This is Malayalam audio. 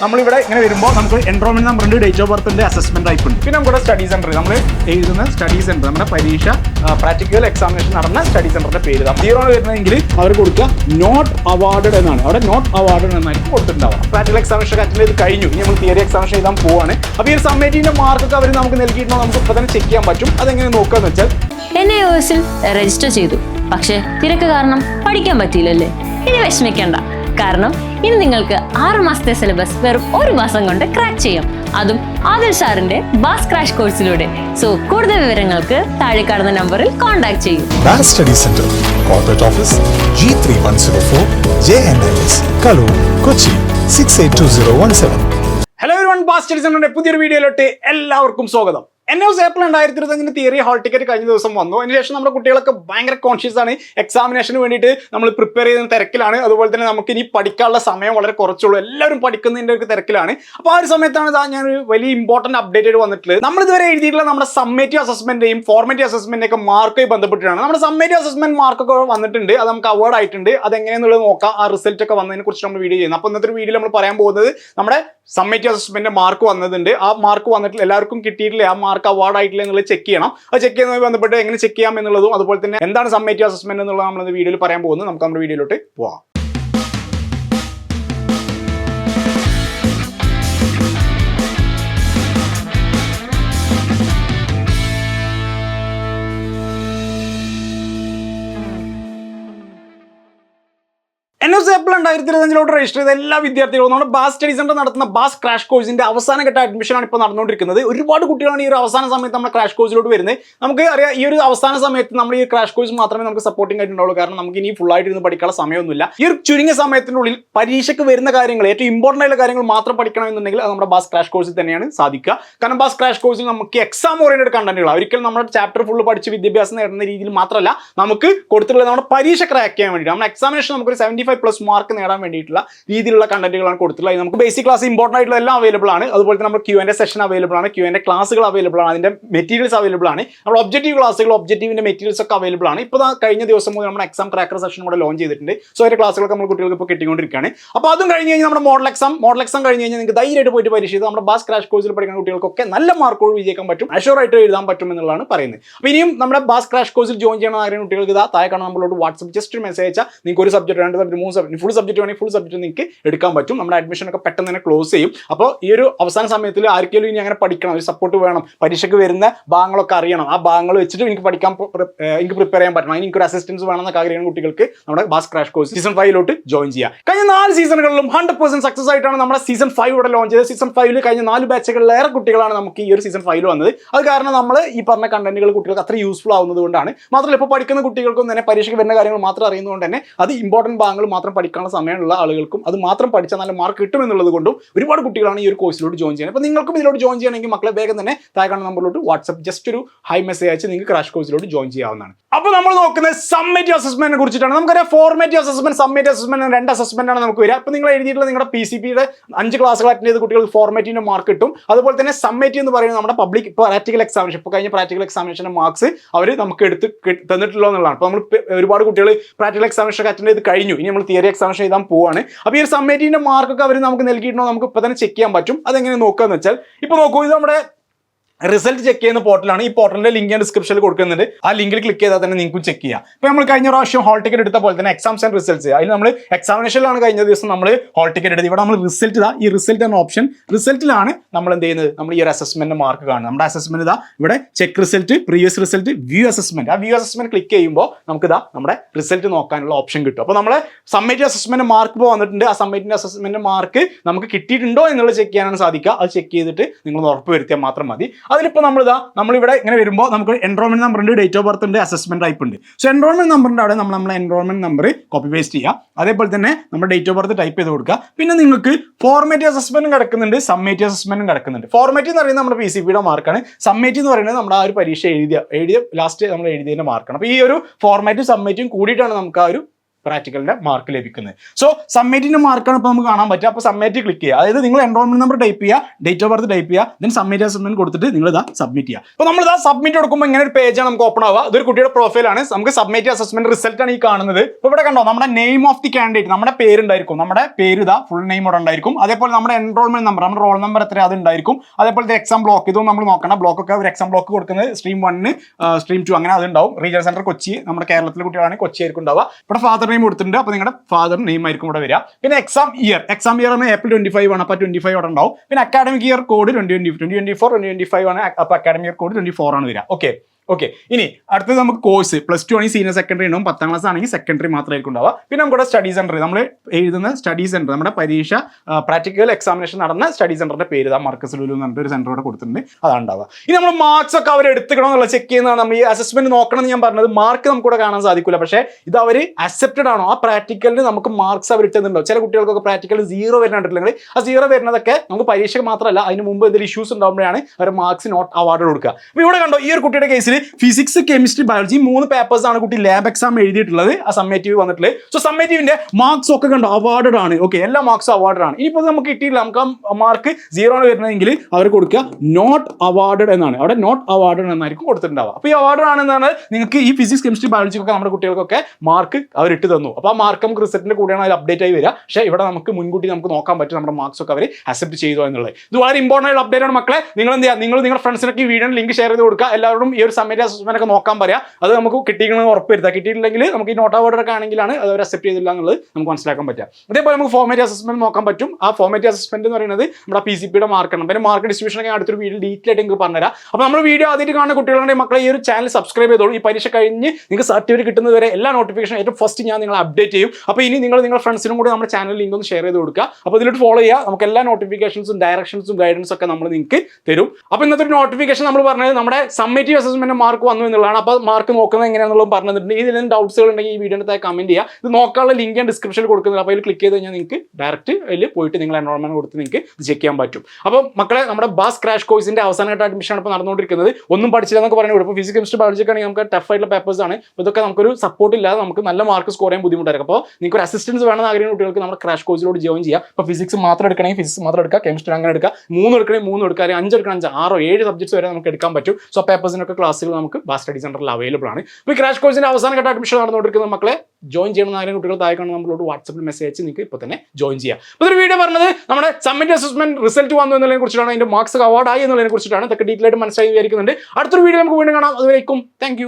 നമ്മളിവിടെ ഇങ്ങനെ വരുമ്പോൾ നമുക്ക് എൻറോൾമെന്റ് നമ്പർ ഉണ്ട് ഡേറ്റ് ഓഫ് ബർത്തിന്റെ അസസ്മെന്റ് ടൈപ്പ് ഉണ്ട്. പിന്നെ നമ്മുടെ സ്റ്റഡി സെന്റർ നമ്മൾ എഴുതുന്ന സ്റ്റഡി സെന്റർ നമ്മുടെ പരീക്ഷ പ്രാക്ടിക്കൽ എക്സാമിനേഷൻ നടന്ന സ്റ്റഡി സെന്ററിന്റെ പേര് സീറോ വരുന്നതെങ്കിൽ അവർ കൊടുക്കുക നോട്ട് അവാർഡഡ് എന്നാണ്. അവിടെ നോട്ട് അവാർഡഡ് എന്നായിരിക്കും കൊടുത്തിട്ടുണ്ടാവുക. പ്രാക്ടിക്കൽ എക്സാമിനേഷൻ അറ്റൻഡ് ചെയ്ത് കഴിഞ്ഞു. ഇനി നമ്മൾ തിയറി എക്സാമിനേഷൻ എഴുതാൻ പോവാണ്. അപ്പോൾ ഈ സമ്മേറ്റിന്റെ മാർക്കൊക്കെ അവർ നമുക്ക് നൽകിയിട്ടുണ്ടോ നമുക്ക് ഇപ്പോൾ തന്നെ ചെക്ക് ചെയ്യാൻ പറ്റും. അതെങ്ങനെ നോക്കുക എന്ന് വെച്ചാൽ എൻ ഐ രജിസ്റ്റർ ചെയ്തു. പക്ഷേ തിരക്ക് കാരണം പഠിക്കാൻ പറ്റിയില്ലല്ലേ? ഇനി വിഷമിക്കണ്ട. കാരണം ഇനി നിങ്ങൾക്ക് ആറ് മാസത്തെ സിലബസ് വെറും ഒരു മാസം കൊണ്ട് ക്രാക്ക് ചെയ്യാം. അതും ആദിൽ സാറിന്റെ ബാസ് ക്രാഷ് കോഴ്സിലൂടെ സോ കൂടുതൽ വിവരങ്ങൾക്ക് താഴെ കാണുന്ന നമ്പറിൽ കോൺടാക്ട് ചെയ്യും. Mass Study Center, Corporate Office, G3104, JNLS, Kalur, Kochi, 682017. Hello one study സെന്ററിന്റെ പുതിയൊരു വീഡിയോയിലോട്ട് എല്ലാവർക്കും സ്വാഗതം. എൻ എസ് ഏപ്രിൽ രണ്ടായിരത്തി ഇരുപത്തഞ്ചിന് തിയറി ഹാൾ ടിക്കറ്റ് കഴിഞ്ഞ ദിവസം വന്നു. അതിനുശേഷം നമ്മുടെ കുട്ടികളൊക്കെ ഭയങ്കര കോൺഷ്യസ് ആണ്. എക്സാമിനേഷന് വേണ്ടിയിട്ട് നമ്മൾ പ്രിപ്പയർ ചെയ്യുന്ന തിരക്കിലാണ്. അതുപോലെ തന്നെ നമുക്ക് ഇനി പഠിക്കാനുള്ള സമയം വളരെ കുറച്ചുള്ളൂ. എല്ലാവരും പഠിക്കുന്നതിന്റെ ഒരു തിരക്കിലാണ്. അപ്പോൾ ആ ഒരു സമയത്താണ് ഞാൻ ഒരു വലിയ ഇമ്പോർട്ടന്റ് അപ്ഡേറ്റ് വന്നിട്ടുള്ളത്. നമ്മൾ ഇതുവരെ എഴുതിയിട്ടുള്ള നമ്മുടെ സമ്മേറ്റീവ് അസസ്മെന്റേയും ഫോർമേറ്റീവ് അസസ്മെന്റിന്റെ ഒക്കെ മാർക്കുമായി ബന്ധപ്പെട്ടിട്ടാണ്. നമ്മുടെ സമ്മേറ്റീവ് അസസ്മെന്റ് മാർക്കൊക്കെ വന്നിട്ടുണ്ട്. അത് നമുക്ക് അവാർഡ് ആയിട്ടുണ്ട്. അത് എങ്ങനെയെന്നുള്ളത് നോക്കാം. ആ റിസൾട്ട് ഒക്കെ വന്നതിനെ കുറിച്ച് നമ്മൾ വീഡിയോ ചെയ്യുന്നത് അപ്പോൾ ഇന്നത്തെ ഒരു വീഡിയോ നമ്മൾ പറയാൻ പോകുന്നത് നമ്മുടെ സമ്മേറ്റീവ് അസസ്മെന്റ് മാർക്ക് വന്നതുണ്ട്. ആ മാർക്ക് വന്നിട്ടില്ല. എല്ലാവർക്കും കിട്ടിയിട്ടില്ല. ആ മാർക്ക് അവാർഡ് ആയിട്ടില്ല എന്നുള്ളത് ചെക്ക് ചെയ്യണം. അത് ചെക്ക് ചെയ്യുന്നതുമായി ബന്ധപ്പെട്ട് എങ്ങനെ ചെക്ക് ചെയ്യാം എന്നുള്ളതും അതുപോലെ തന്നെ എന്താണ് സമ്മേറ്റീവ് അസസ്മെന്റ് എന്നുള്ളത് നമ്മൾ വീഡിയോയിൽ പറയാൻ പോകുന്നത്. നമുക്ക് നമ്മുടെ വീഡിയോയിലോട്ട് പോവാം. രണ്ടായിരത്തി ഇരുപത്തഞ്ചിലോട്ട് രജിസ്റ്റർ ചെയ്ത എല്ലാ വിദ്യാർത്ഥികളും നമ്മുടെ ബാസ് സ്റ്റഡി സെന്റർ നടത്തുന്ന ബാസ് ക്രാഷ് കോഴ്സിന്റെ അവസാന ഘട്ട അഡ്മിഷൻ ആണ് ഇപ്പോൾ നടന്നുകൊണ്ടിരിക്കുന്നത്. ഒരുപാട് കുട്ടികളാണ് ഈ ഒരു അവസാന സമയത്ത് നമ്മുടെ ക്രാഷ് കോഴ്സിലോട്ട് വരുന്നത്. നമുക്ക് അറിയാം ഈ ഒരു അവസാന സമയത്ത് നമ്മൾ ഈ ക്രാഷ് കോഴ്സ് മാത്രമേ നമുക്ക് സപ്പോർട്ടിംഗ് ആയിട്ടുണ്ടാവുള്ളൂ. കാരണം നമുക്ക് ഇനി ഫുൾ ആയിട്ട് ഇരുന്ന് പഠിക്കാനുള്ള സമയമൊന്നുമില്ല. ഈ ഒരു ചുരുങ്ങിയ സമയത്തിനുള്ളിൽ പരീക്ഷയ്ക്ക് വരുന്ന കാര്യങ്ങൾ ഏറ്റവും ഇമ്പോർട്ടന്റ് ആയിട്ടുള്ള കാര്യങ്ങൾ മാത്രം പഠിക്കണമെന്നുണ്ടെങ്കിൽ അത് നമ്മുടെ ബാസ് ക്രാഷ് കോഴ്സിൽ തന്നെയാണ് സാധിക്കുക. കാരണം ബാസ് ക്രാഷ് കോഴ്സിൽ നമുക്ക് എക്സാം ഓറിയന്റഡ് കണ്ടന്റുകൾ ഒരിക്കലും നമ്മുടെ ചാപ്റ്റർ ഫുൾ പഠിച്ച് വിദ്യാഭ്യാസം നേടുന്ന രീതിയിൽ മാത്രമല്ല നമുക്ക് കൊടുത്തിട്ടുള്ളത് നമ്മുടെ പരീക്ഷ ക്രാക്ക് ചെയ്യാൻ വേണ്ടി നമ്മുടെ എക്സാമിനേഷൻ നമുക്ക് ഒരു സെവന്റി ഫൈവ് പ്ലസ് മാർക്ക് നേടാൻ വേണ്ടിയിട്ടുള്ള രീതിയിലുള്ള കണ്ടന്റുകളാണ് കൊടുത്തിട്ടുള്ളത്. നമുക്ക് ബേസിക് ക്ലാസ് ഇമ്പോർട്ടന്റ് ആയിട്ടുള്ള എല്ലാം അവൈലബിൾ ആണ്. അതുപോലെ തന്നെ നമ്മൾ ക്യൂ എന്റെ സെഷൻ അവൈലബിൾ ആണ്. ക്യൂ എന്റെ ക്ലാസ്സുകൾ അവൈലബിൾ ആണ്. അതിന്റെ മെറ്റീരിയൽസ് അവൈലബിൾ ആണ്. നമ്മൾ ഒബ്ജക്റ്റീവ് ക്ലാസ്സുകൾ ഒബ്ജക്റ്റീവിന്റെ മെറ്റീരിയൽസ് ഒക്കെ അവൈലബിൾ ആണ്. ഇപ്പോൾ കഴിഞ്ഞ ദിവസം മുതൽ നമ്മുടെ എക്സാം ക്രാക്കർ സെഷൻ കൂടെ ലോഞ്ച് ചെയ്തിട്ടുണ്ട്. സോ അതിന്റെ ക്ലാസ്സുകളൊക്കെ നമ്മൾ കുട്ടികൾക്ക് ഇപ്പോൾ കിട്ടിക്കൊണ്ടിരിക്കുകയാണ്. അപ്പോൾ അതും കഴിഞ്ഞ് കഴിഞ്ഞാൽ നമ്മുടെ മോഡൽ എക്സാം മോഡൽ എക്സാം കഴിഞ്ഞ് കഴിഞ്ഞാൽ നിങ്ങൾക്ക് ധൈര്യമായിട്ട് പോയിട്ട് പരീക്ഷ നമ്മുടെ ബാസ് ക്രാഷ് കോഴ്സിൽ പഠിക്കുന്ന കുട്ടികൾക്കൊക്കെ നല്ല മാർക്കോട് വിജയിക്കാൻ പറ്റും. അഷുവർ ആയിട്ട് എഴുതാൻ പറ്റും എന്നുള്ളതാണ് പറയുന്നത്. അപ്പോൾ ഇനിയും നമ്മുടെ ബാസ് ക്രാഷ് കോഴ്സിൽ ജോയിൻ ചെയ്യണമെന്ന് ആഗ്രഹം കുട്ടികൾക്ക് ഇതാ താഴെ കാണാൻ നമ്മളോട് വാട്സപ്പ് ജസ്റ്റ് മെസ്സേജ് അയച്ചാൽ നിങ്ങൾക്ക് ഒരു സബ്ജക്ട് രണ്ട് സബ്ജക്ട് മൂന്ന് സബ്ജക്ട് ഫുൾ സബ്ജക്ട് വേണമെങ്കിൽ ഫുൾ സബ്ജക്റ്റ് നിങ്ങൾക്ക് എടുക്കാൻ പറ്റും. നമ്മുടെ അഡ്മിഷൻ ഒക്കെ പെട്ടെന്ന് തന്നെ ക്ലോസ് ചെയ്യും. അപ്പോൾ ഈ ഒരു അവസാന സമയത്തിൽ ആർക്കെങ്കിലും ഇനി അങ്ങനെ പഠിക്കണം ഒരു സപ്പോർട്ട് വേണം പരീക്ഷയ്ക്ക് വരുന്ന ഭാഗങ്ങളൊക്കെ അറിയണം ആ ഭാഗങ്ങൾ വെച്ചിട്ട് എനിക്ക് പഠിക്കാൻ എനിക്ക് പ്രിപ്പയർ ചെയ്യാൻ പറ്റണം. അതിന് എനിക്ക് ഒരു അസിസ്റ്റൻസ് വേണമെന്നൊക്കെ ആഗ്രഹിക്കുന്ന കുട്ടികൾക്ക് നമ്മുടെ ബാസ് ക്രാഷ് കോഴ്സ് സീസൺ ഫൈവിലോട്ട് ജോയിൻ ചെയ്യാം. കഴിഞ്ഞ നാല് സീസണുകളിലും ഹൺഡ്രഡ് പെർസെന്റ് സക്സസ് ആയിട്ടാണ് നമ്മുടെ സീസൺ ഫൈവ് ഇവിടെ ലോഞ്ച് ചെയ്തത്. സീസൺ ഫൈവിൽ കഴിഞ്ഞ നാല് ബാച്ചുകളിലേറെ കുട്ടികളാണ് നമുക്ക് ഈ ഒരു സീസൺ ഫൈവിൽ വന്നത്. അത് കാരണം നമ്മൾ ഈ പറഞ്ഞ കണ്ടന്റുകൾ കുട്ടികൾക്ക് അത്ര യൂസ്ഫുൾ ആവുന്നത് കൊണ്ടാണ്. മാത്രമല്ല ഇപ്പോൾ പഠിക്കുന്ന കുട്ടികൾക്കും തന്നെ പരീക്ഷയ്ക്ക് വരുന്ന കാര്യങ്ങൾ മാത്രം അറിയുന്നതുകൊണ്ട് തന്നെ അത് ഇമ്പോർട്ടന്റ് ഭാഗങ്ങൾ മാത്രം പഠിക്കാനുള്ള സമയമുള്ള ആളുകൾക്കും അത് മാത്രം പഠിച്ചാൽ നല്ല മാർക്ക് കിട്ടും എന്നുള്ളത് കൊണ്ടും ഒരുപാട് കുട്ടികളാണ് ഈ ഒരു കോഴ്സിലോട്ട് ജോയിൻ ചെയ്യുന്നത്. അപ്പോൾ നിങ്ങൾക്കും ഇതിലോട്ട് ജോയിൻ ചെയ്യണമെങ്കിൽ മക്കളെ വേഗം തന്നെ താഴെ കാണുന്ന നമ്പറിലോട്ട് വാട്സ്ആപ്പ് ജസ്റ്റ് ഒരു ഹൈ മെസ്സേജ് അയച്ച് നിങ്ങൾക്ക് ക്രാഷ് കോഴ്സിലോട്ട് ജോയിൻ ചെയ്യാവുന്നതാണ്. അപ്പോൾ നമ്മൾ നോക്കുന്നത് സമ്മേറ്റീവ് അസസ്മെന്റിനെ കുറിച്ചിട്ടാണ്. നമുക്കറിയാം ഫോർമേറ്റീവ് അസസ്മെന്റ് സമ്മേറ്റീവ് അസസ്മെന്റ് രണ്ട് അസസ്മെന്റ് ആണ് നമുക്ക് വരിക. അപ്പോൾ നിങ്ങൾ എഴുതിയിട്ടുള്ള നിങ്ങളുടെ പി സി പിയുടെ അഞ്ച് ക്ലാസ്സുകൾ അറ്റൻഡ് ചെയ്ത കുട്ടികൾക്ക് ഫോർമേറ്റീവിന്റെ മാർക്ക് കിട്ടും. അതുപോലെ തന്നെ സമ്മേറ്റീവ് എന്ന് പറയുന്നത് നമ്മുടെ പബ്ലിക് പ്രാക്ടിക്കൽ എക്സാമിനേഷൻ ഇപ്പോൾ കഴിഞ്ഞ പ്രാക്ടിക്കൽ എക്സാമിനേഷന്റെ മാർക്സ് അവർ നമുക്ക് എടുത്ത് തന്നിട്ടുള്ളതാണ് അപ്പോൾ നമ്മൾ ഒരുപാട് കുട്ടികൾ പ്രാക്ടിക്കൽ എക്സാമിനേഷൻ അറ്റൻഡ് ചെയ്ത് കഴിഞ്ഞു. ഇനി നമ്മൾ തിയറി എക്സാമിനേഷൻ എഴുതാൻ പോവാണ്. അപ്പോൾ ഈ ഒരു സമ്മേറ്റീവിന്റെ മാർക്കൊക്കെ അവർ നമുക്ക് നൽകിയിട്ടുണ്ടോ നമുക്ക് ഇപ്പോൾ തന്നെ ചെക്ക് ചെയ്യാൻ പറ്റും. അതെങ്ങനെ നോക്കുക എന്ന് വെച്ചാൽ ഇപ്പോൾ നോക്കൂ ഇത് നമ്മുടെ റിസൾട്ട് ചെക്ക് ചെയ്യുന്ന പോർട്ടലാണ് ഈ പോർട്ടലിന്റെ ലിങ്ക് ഞാൻ ഡിസ്ക്രിപ്ഷനിൽ കൊടുക്കുന്നുണ്ട്. ആ ലിങ്കിൽ ക്ലിക്ക് ചെയ്താൽ തന്നെ നിങ്ങൾക്ക് ചെക്ക് ചെയ്യാം. അപ്പൊ നമ്മൾ കഴിഞ്ഞ പ്രാവശ്യം ഹോൾ ടിക്കറ്റ് എടുത്ത പോലെ തന്നെ എക്സാംസ് ആൻഡ് റിസൾട്ട്സ് അതിൽ നമ്മൾ എക്സാമിനേഷനിലാണ് കഴിഞ്ഞ ദിവസം നമ്മൾ ഹോൾ ടിക്കറ്റ് എടുത്തത്. ഇവിടെ നമ്മൾ റിസൾട്ട് ഇതാ. ഈ റിസൾട്ട് എന്ന ഓപ്ഷൻ റിസൾട്ടിലാണ് നമ്മൾ എന്ത് ചെയ്യുന്നത്? നമ്മൾ ഈ ഒരു അസസ്മെന്റ് മാർക്ക് കാണുന്നത്. നമ്മുടെ അസസ്മെന്റ് ഇതാ ഇവിടെ check result previous result view assessment ആ വ്യൂ അസസ്മെന്റ് ക്ലിക്ക് ചെയ്യുമ്പോൾ നമുക്ക് ഇതാ നമ്മുടെ റിസൾട്ട് നോക്കാനുള്ള ഓപ്ഷൻ കിട്ടും. അപ്പോൾ നമ്മൾ സബ്മിറ്റ് അസസ്മെന്റ് മാർക്ക് ഇപ്പോൾ വന്നിട്ടുണ്ട്. ആ സബ്മിറ്റിന്റെ അസസ്മെന്റ് മാർക്ക് നമുക്ക് കിട്ടിയിട്ടുണ്ടോ എന്നുള്ളത് ചെക്ക് ചെയ്യാനാണ് സാധിക്കുക. അത് ചെക്ക് ചെയ്തിട്ട് നിങ്ങൾ ഉറപ്പ് വരുത്തിയാൽ മാത്രം മതി. അതിലിപ്പോൾ നമ്മളിതാ നമ്മളിവിടെ ഇങ്ങനെ വരുമ്പോൾ നമുക്ക് എൻറോൾമെന്റ് നമ്പർ ഉണ്ട് ഡേറ്റ് ഓഫ് ബർത്ത് ഉണ്ട് അസസ്മെന്റ് ടൈപ്പ് ഉണ്ട്. സോ എൻറോൾമെന്റ് നമ്പറിന്റെ അവിടെ നമ്മൾ നമ്മുടെ എൻറോൾമെന്റ് നമ്പർ കോപ്പി പേസ്റ്റ് ചെയ്യുക. അതേപോലെ തന്നെ നമ്മുടെ ഡേറ്റ് ഓഫ് ബർത്ത് ടൈപ്പ് ചെയ്ത് കൊടുക്കുക. പിന്നെ നിങ്ങൾക്ക് ഫോർമേറ്റീവ് അസസ്മെന്റും കിടക്കുന്നുണ്ട് സമ്മേറ്റീവ് അസസ്മെന്റും കിടക്കുന്നുണ്ട്. ഫോർമേറ്റീവ് എന്ന് പറയുന്നത് നമ്മുടെ പി സി പിയുടെ മാർക്കാണ് സമ്മേറ്റീവ് എന്ന് പറയുന്നത് നമ്മുടെ ആ ഒരു പരീക്ഷ എഴുതിയ എഴുതിയ ലാസ്റ്റ് നമ്മൾ എഴുതിയതിന്റെ മാർക്കാണ് അപ്പോൾ ഈ ഒരു ഫോർമാറ്റും സമ്മേറ്റും കൂടിയിട്ടാണ് നമുക്ക് ആ ഒരു പ്രാക്ടിക്കലിന്റെ മാർക്ക് ലഭിക്കുന്നത്. സോ സബ്മിറ്റിന്റെ മാർക്കാണ് ഇപ്പോൾ നമുക്ക് കാണാൻ പറ്റുക. അപ്പോൾ സബ്മിറ്റ് ക്ലിക്ക് ചെയ്യുക. അതായത് നിങ്ങൾ എൻറോൾമെന്റ് നമ്പർ ടൈപ്പ് ചെയ്യുക ഡേറ്റ് ഓഫ് ബർത്ത് ടൈപ്പ് ചെയ്യുക ദെൻ സബ്മിറ്റ് അസസ്മെന്റ് കൊടുത്തിട്ട് നിങ്ങൾ ഇതാ സബ്മിറ്റ് ചെയ്യുക. അപ്പോൾ നമ്മൾ ഇതാ സബ്മിറ്റ് കൊടുക്കുമ്പോൾ ഇങ്ങനെ ഒരു പേജാണ് നമുക്ക് ഓപ്പൺ ആവുക. ഇതൊരു കുട്ടിയുടെ പ്രൊഫൈലാണ് നമുക്ക് സബ്മിറ്റ് അസസ്മെന്റ് റിസൾട്ട് ആണ് ഈ കാണുന്നത്. ഇപ്പോൾ ഇവിടെ കണ്ടോ നമ്മുടെ നെയിം ഓഫ് ദി കാൻഡിഡേറ്റ് നമ്മുടെ പേരുണ്ടായിരിക്കും നമ്മുടെ പേര് ഇതാ ഫുൾ നെയിം ഇവിടെ ഉണ്ടായിരിക്കും. അതേപോലെ നമ്മുടെ എൻറോൾമെന്റ് നമ്പർ നമ്മുടെ റോൾ നമ്പർ എത്ര അത് ഉണ്ടായിരിക്കും. അതേപോലെ എക്സാം ബ്ലോക്ക് ഇതും നമ്മൾ നോക്കണം. ബ്ലോക്ക് ഒക്കെ ഒരു എക്സാം ബ്ലോക്ക് കൊടുക്കുന്നത് സ്ട്രീം വണ്ണിന് സ്ട്രീം ടു അങ്ങനെ അതുണ്ടാവും റീജിയണൽ സെന്റർ കൊച്ചി നമ്മുടെ കേരളത്തിലെ കുട്ടികളാണെങ്കിൽ കൊച്ചി ആയിരിക്കും ഉണ്ടാവുക. ഇവിടെ ഫാദർ നെയിം കൊടുത്തിട്ടുണ്ട്. അപ്പോൾ നിങ്ങളുടെ ഫാദർ നെയിം ആയിരിക്കും ഇവിടെ വരിക. പിന്നെ എക്സാം ഇയർ എക്സാം ഇയർ ആണ് ഏപ്രിൽ ട്വന്റി ഫൈവ് ആണ്. അപ്പോൾ ട്വന്റി ഫൈവ് അവിടെ ഉണ്ടാവും. പിന്നെ academic year code twenty twenty twenty four twenty twenty five ആണ്. അപ്പോൾ academic year code twenty four ആണ് വരിക. ഓക്കെ ഓക്കെ ഇനി അടുത്തത് നമുക്ക് കോഴ്സ് പ്ലസ് ടു ആണെങ്കിൽ സീനിയർ സെക്കൻഡറി ഉണ്ടാവും. പത്താം ക്ലാസ് ആണെങ്കിൽ സെക്കൻഡറി മാത്രമായിരിക്കും ഉണ്ടാവുക. പിന്നെ നമ്മുടെ സ്റ്റഡി സെന്റർ നമ്മൾ എഴുതുന്ന സ്റ്റഡി സെന്റർ നമ്മുടെ പരീക്ഷ പ്രാക്ടിക്കൽ എക്സാമിനേഷൻ നടന്ന സ്റ്റഡി സെന്ററിന്റെ പേര് ആ മാർക്കസ് ലുലു എന്ന് പറഞ്ഞിട്ട് ഇവിടെ കൊടുത്തിട്ടുണ്ട്. അതാണ് ഉണ്ടാവുക. ഇനി നമ്മൾ മാർക്സ് ഒക്കെ അവർ എടുത്തിക്കണം എന്നുള്ള ചെക്ക് ചെയ്യുന്നതാണ് നമ്മൾ ഈ അസസ്മെന്റ് നോക്കണം എന്ന് ഞാൻ പറഞ്ഞത്. മാർക്ക് നമുക്ക് ഇവിടെ കാണാൻ സാധിക്കില്ല പക്ഷേ ഇത് അവർ അക്സെപ്റ്റഡ് ആണോ? ആ പ്രാക്ടിക്കലിന് നമുക്ക് മാർക്സ് അവർ ഇട്ടുന്നുണ്ടോ ചില കുട്ടികൾക്കൊക്കെ പ്രാക്ടിക്കൽ സീറോ വരുന്നുണ്ടെങ്കിൽ ആ സീറോ വരുന്നതൊക്കെ നമുക്ക് പരീക്ഷ മാത്രമല്ല അതിന് മുമ്പ് എന്തെങ്കിലും ഇഷ്യൂസ് ഉണ്ടാകുമ്പോഴാണ് അവർ മാർക്സ് നോട്ട് അവാർഡ് കൊടുക്കുക. അപ്പോൾ ഇവിടെ കണ്ടോ ഈ ഒരു കുട്ടിയുടെ കേസിൽ ഫിസിക്സ് കെമിസ്ട്രി ബയോളജി മൂന്ന് പേപ്പേഴ്സ് ആണ് കുട്ടി ലാബ് എക്സാം എഴുതിയിട്ടുള്ളത്. ആ സമ്മേറ്റീവ് വന്നിട്ടുള്ളത്. സോ സമ്മേറ്റീവിന്റെ മാർക്സ് ഒക്കെ കണ്ടോ? അവാർഡഡ് ആണ്. ഓക്കെ എല്ലാ മാർക്സും അവാർഡഡ് ആണ്. ഇനിയിപ്പോൾ നമുക്ക് കിട്ടിയില്ല നമുക്ക് മാർക്ക് സീറോ ആണ് വരുന്നതെങ്കിൽ അവർ കൊടുക്കുക നോട്ട് അവാർഡഡ് എന്നാണ്. അവിടെ നോട്ട് അവാർഡഡ് എന്നായിരിക്കും കൊടുത്തിട്ടുണ്ടാവുക. അപ്പോൾ ഈ അവാർഡഡ് ആണെന്നാണ് നിങ്ങൾക്ക് ഈ ഫിസിക്സ് കെമിസ്ട്രി ബയോളജി ഒക്കെ നമ്മുടെ കുട്ടികൾക്കൊക്കെ മാർക്ക് അവർ ഇട്ട് തന്നു. അപ്പോൾ ആ മാർക്ക് നമുക്ക് റിസൾട്ടിന്റെ കൂടെയാണ് അതിൽ അപ്ഡേറ്റ് ആയി വരിക. പക്ഷേ ഇവിടെ നമുക്ക് മുൻകൂട്ടി നമുക്ക് നോക്കാൻ പറ്റും നമ്മുടെ മാർക്സ് ഒക്കെ അവർ അക്സെപ്റ്റ് ചെയ്തു എന്നുള്ളത്. ഇത് വളരെ ഇമ്പോർട്ടന്റ് ആയിട്ടുള്ള അപ്ഡേറ്റ് ആണ് മക്കളെ. നിങ്ങൾ എന്ത് ചെയ്യുക? നിങ്ങൾ നിങ്ങളുടെ ഫ്രണ്ട്സിനൊക്കെ ഈ വീഡിയോ ലിങ്ക് ഷെയർ ചെയ്ത് കൊടുക്കുക. എല്ലാവരും ഈ ഒരു സമ്മേറ്റ് അസസ്മെന്റ് നോക്കാൻ പറയാം. അത് നമുക്ക് കിട്ടിയിരിക്കണമെന്ന് ഉറപ്പ് വരുത്തുക കിട്ടിയിട്ടില്ലെങ്കിൽ നമുക്ക് ഈ നോട്ട് അവാർഡ് ഒക്കെ ആണെങ്കിലാണ് അത് അവർ അക്സെപ്റ്റ് ചെയ്തില്ല എന്നുള്ളത് നമുക്ക് മനസ്സിലാക്കാൻ പറ്റുക. അതേപോലെ നമുക്ക് ഫോർമേറ്റ് അസസ്മെന്റ് നോക്കാൻ പറ്റും. ആ ഫോർമേറ്റ് അസസ്മെന്റ് എന്ന് പറയുന്നത് നമ്മുടെ പി സി പിയുടെ മാർക്കാണ് പിന്നെ മാർക്ക് ഡിസ്ട്രിബ്യൂഷൻ ഒക്കെ അടുത്തൊരു വീഡിയോ ഡീറ്റെയിൽ ആയിട്ട് നിങ്ങൾക്ക് പറഞ്ഞുതരാം. അപ്പോൾ നമ്മൾ വീഡിയോ ആദ്യമായിട്ട് കാണുന്ന കുട്ടികളുടെ മക്കളെ ഈ ഒരു ചാനൽ സബ്സ്ക്രൈബ് ചെയ്തോളൂ. ഈ പരീക്ഷ കഴിഞ്ഞ് നിങ്ങൾക്ക് സർട്ടിഫിക്കറ്റ് കിട്ടുന്നത് വരെ എല്ലാ നോട്ടിഫിക്കേഷൻ ഏറ്റവും ഫസ്റ്റ് ഞാൻ നിങ്ങളെ അപ്ഡേറ്റ് ചെയ്യും. അപ്പോൾ ഇനി നിങ്ങൾ നിങ്ങളുടെ ഫ്രണ്ട്സിനും കൂടി നമ്മുടെ ചാനൽ ലിങ്ക് ഒന്ന് ഷെയർ ചെയ്ത് കൊടുക്കുക. അപ്പോൾ ഇതിലോട്ട് ഫോളോ ചെയ്യുക. നമുക്ക് എല്ലാ നോട്ടിഫിക്കേഷൻസും ഡയറക്ഷൻസും ഗൈഡൻസ് ഒക്കെ നമ്മൾ നിങ്ങൾക്ക് തരും. അപ്പോൾ ഇന്നത്തെ ഒരു നോട്ടിഫിക്കേഷൻ നമ്മൾ പറഞ്ഞത് നമ്മുടെ സമ്മേറ്റീവ് അസസ്മെന്റ് മാർക്ക് വന്നു എന്നുള്ളതാണ്. അപ്പോൾ മാർക്ക് നോക്കുന്നത് എങ്ങനെയാണെന്നുള്ളത് പറഞ്ഞിട്ടുണ്ട്. ഇതിൽ എന്തെങ്കിലും ഡൗട്ട്സുകൾ ഉണ്ടെങ്കിൽ ഈ വീഡിയോയുടെ താഴെ കമന്റ് ചെയ്യുക ഇത് നോക്കാനുള്ള ലിങ്ക് ഞാൻ ഡിസ്ക്രിപ്ഷനിൽ കൊടുക്കുന്നുണ്ട്. അപ്പോൾ അതിൽ ക്ലിക്ക് ചെയ്ത് കഴിഞ്ഞാൽ നിങ്ങൾക്ക് ഡയറക്റ്റ് അതിൽ പോയിട്ട് നിങ്ങൾ എൻറോൾമെന്റ് കൊടുത്ത് നിങ്ങൾക്ക് ചെക്ക് ചെയ്യാൻ പറ്റും. അപ്പോൾ മക്കളെ നമ്മുടെ ബാസ് ക്രാഷ് കോഴ്സിന്റെ അഡ്മിഷൻ ആണ് ഇപ്പോൾ നടന്നുകൊണ്ടിരിക്കുന്നത്. ഒന്നും പഠിച്ചില്ല എന്നൊക്കെ പറഞ്ഞു ഇപ്പോൾ ഫിസിക്സ് കെമിസ്ട്രി ബയോളജി നമുക്ക് ടഫ് ആയിട്ടുള്ള പേപ്പേഴ്സ് ആണ്. ഇതൊക്കെ നമുക്കൊരു സപ്പോർട്ട് ഇല്ലാതെ നമുക്ക് നല്ല മാർക്ക് സ്കോർ ചെയ്യാൻ ബുദ്ധിമുട്ടായിരിക്കും. അപ്പോൾ നിങ്ങൾക്ക് ഒരു അസിസ്റ്റൻസ് വേണമെന്ന് ആഗ്രഹിക്കുന്ന കുട്ടികൾക്ക് നമ്മുടെ ക്രാഷ് കോഴ്സിലോട് ജോയിൻ ചെയ്യാം. അപ്പോൾ ഫിസിക്സ് മാത്രം എടുക്കണമെങ്കിൽ ഫിസിക്സ് മാത്രം എടുക്കുക. കെമിസ്ട്രി അങ്ങനെ എടുക്കുക. മൂന്ന് എടുക്കണമെങ്കിൽ മൂന്ന് എടുക്കുക. അഞ്ച് എടുക്കണം അഞ്ച്. ആറോ ഏഴ് സബ്ജക്ട്സ് വരെ നമുക്ക് എടുക്കാൻ പറ്റും. സോ പേപ്പേഴ്സിനൊക്കെ ക്ലാസ്സുകൾ നമുക്ക് ബാസ് സ്റ്റഡി സെന്ററിൽ അവൈലബിൾ ആണ്. ഇപ്പോൾ ഈ ക്രാഷ് കോഴ്സിന്റെ അവസാന ഘട്ട അഡ്മിഷൻ നടന്നുകൊണ്ടിരിക്കുന്ന മക്കളെ. ജോയിൻ ചെയ്യണമെന്ന് ആഗ്രഹം കുട്ടികൾ താഴെ നമ്മളോട് വാട്സപ്പിൽ മെസ്സേജ് അയച്ച് നിങ്ങൾക്ക് ഇപ്പോൾ തന്നെ ജോയിൻ ചെയ്യാം. അപ്പോൾ ഒരു വീഡിയോ പറഞ്ഞത് നമ്മുടെ സബ്മിറ്റ് അസസ്മെന്റ് റിസൾട്ട് വന്നു എന്നതിനെ കുറിച്ചിട്ടാണ് അതിന്റെ മാർക്സ് അവാർഡ് ആയി എന്നതിനെ കുറിച്ചിട്ടാണ്. ഇതൊക്കെ ഡീറ്റെയിൽ ആയിട്ട് മനസ്സിലായി വിചാരിക്കുന്നുണ്ട്. അടുത്തൊരു വീഡിയോ നമുക്ക് വീണ്ടും കാണാം. അതുവരേക്കും താങ്ക്